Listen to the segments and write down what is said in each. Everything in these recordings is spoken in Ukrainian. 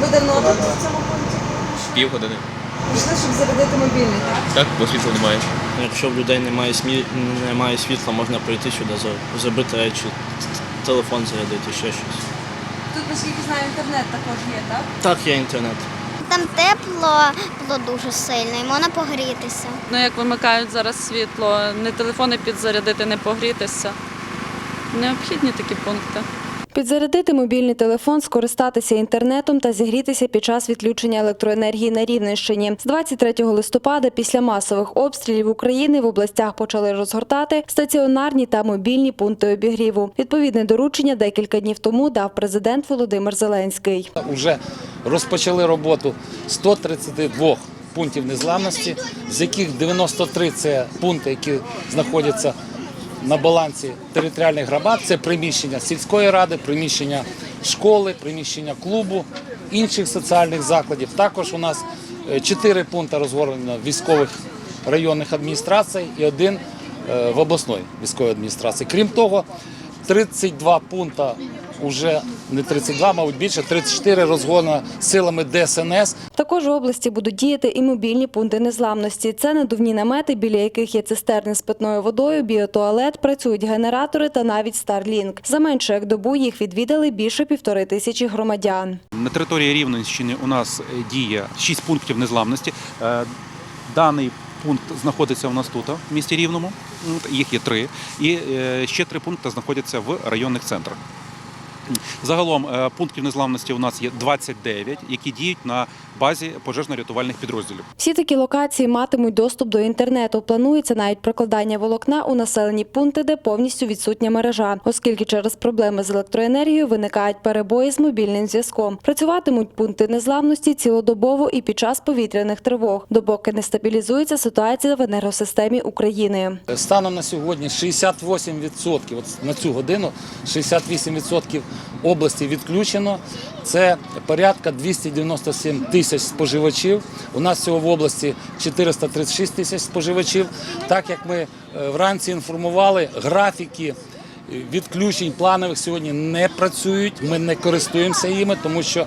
Ви давно тут в цьому пункті? Півгодини. Прийшли, щоб зарядити мобільний, так? Так, бо світла немає. Якщо в людей немає, смі... немає світла, можна прийти сюди, забити речі, телефон зарядити, ще щось. Тут, наскільки знаю, інтернет також є, так? Так, є інтернет. Там тепло було дуже сильно і можна погрітися. Ну, як вимикають зараз світло, не телефони підзарядити, не погрітися. Необхідні такі пункти. Підзарядити мобільний телефон, скористатися інтернетом та зігрітися під час відключення електроенергії на Рівненщині. З 23 листопада після масових обстрілів України в областях почали розгортати стаціонарні та мобільні пункти обігріву. Відповідне доручення декілька днів тому дав президент Володимир Зеленський. Вже розпочали роботу 132 пунктів незламності, з яких 93 – це пункти, які знаходяться на балансі територіальних громад. Це приміщення сільської ради, приміщення школи, приміщення клубу, інших соціальних закладів. Також у нас чотири пункти розгорнено військових районних адміністрацій і один е, в обласної військової адміністрації. Крім того, 32 пункти вже не 32, мабуть більше, 34 розгону силами ДСНС. Також в області будуть діяти і мобільні пункти незламності. Це надувні намети, біля яких є цистерни з питною водою, біотуалет, працюють генератори та навіть Starlink. За менше як добу їх відвідали більше півтори тисячі громадян. На території Рівненщини у нас е, діє 6 пунктів незламності. Е, Даний пункт знаходиться у нас тут, в місті Рівному. Їх є три. І е, ще три пункти знаходяться в районних центрах. Загалом е, пунктів незламності у нас є 29, які діють на базі пожежно-рятувальних підрозділів. Всі такі локації матимуть доступ до інтернету. Планується навіть прокладання волокна у населені пункти, де повністю відсутня мережа, оскільки через проблеми з електроенергією виникають перебої з мобільним зв'язком. Працюватимуть пункти незламності цілодобово і під час повітряних тривог, допоки не стабілізується ситуація в енергосистемі України. Станом на сьогодні 68%, от на цю годину 68% області відключено. Це порядка 297 тисяч споживачів. У нас всього в області 436 тисяч споживачів. Так як ми е, вранці інформували, графіки відключень планових сьогодні не працюють. Ми не користуємося їми, тому що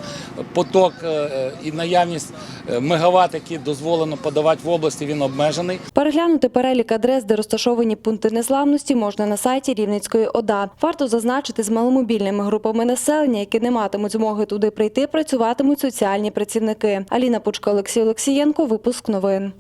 поток е, е, і наявність е, мегаватт, які дозволено подавати в області, він обмежений. Переглянути перелік адрес, де розташовані пункти незламності, можна на сайті Рівненської ОДА. Варто зазначити, з маломобільними групами населення, які не матимуть змоги туди прийти, працюватимуть соціальні працівники. Аліна Пучка, Олексій Олексієнко. Випуск новин.